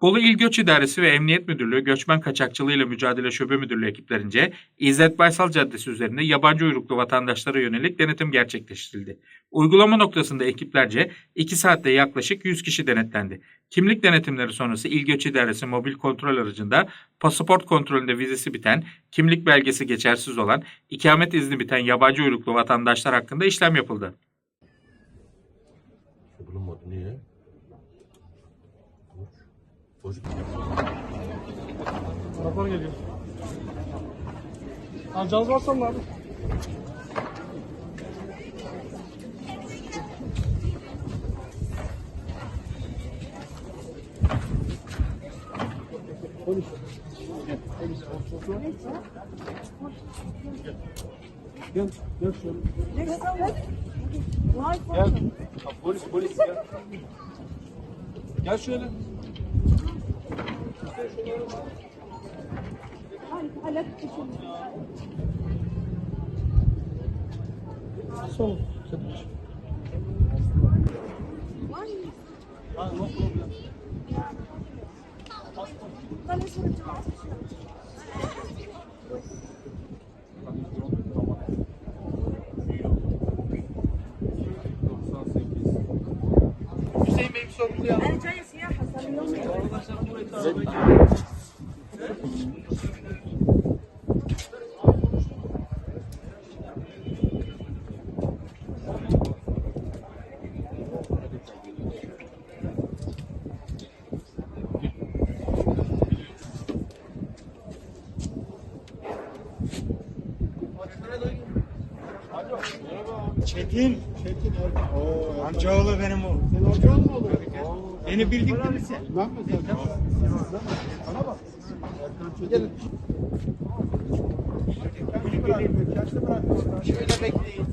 Bolu İl Göç İdaresi ve Emniyet Müdürlüğü Göçmen Kaçakçılığıyla Mücadele Şube Müdürlüğü ekiplerince İzzet Baysal Caddesi üzerinde yabancı uyruklu vatandaşlara yönelik denetim gerçekleştirildi. Uygulama noktasında ekiplerce 2 saatte yaklaşık 100 kişi denetlendi. Kimlik denetimleri sonrası İl Göç İdaresi mobil kontrol aracında pasaport kontrolünde vizesi biten, kimlik belgesi geçersiz olan, ikamet izni biten yabancı uyruklu vatandaşlar hakkında işlem yapıldı. Bulunmadı. Niye? Çocuk. Rapor geliyor. Alacağız varsan abi. Polis. Gel, polis. Gel, gel şöyle. Gel. Polis, polis gel. Gel şöyle. Problem. Hüseyin Bey bir sorgulayalım. Gracias. Çetin. Çetin Erkan. Oo, Amcaoğlu benim o. Sen amcaoğlu mu olur? Beni bildik değil mi sen? Ben mi sen? Bana bak. Erkan Gelin. Şöyle bekleyin.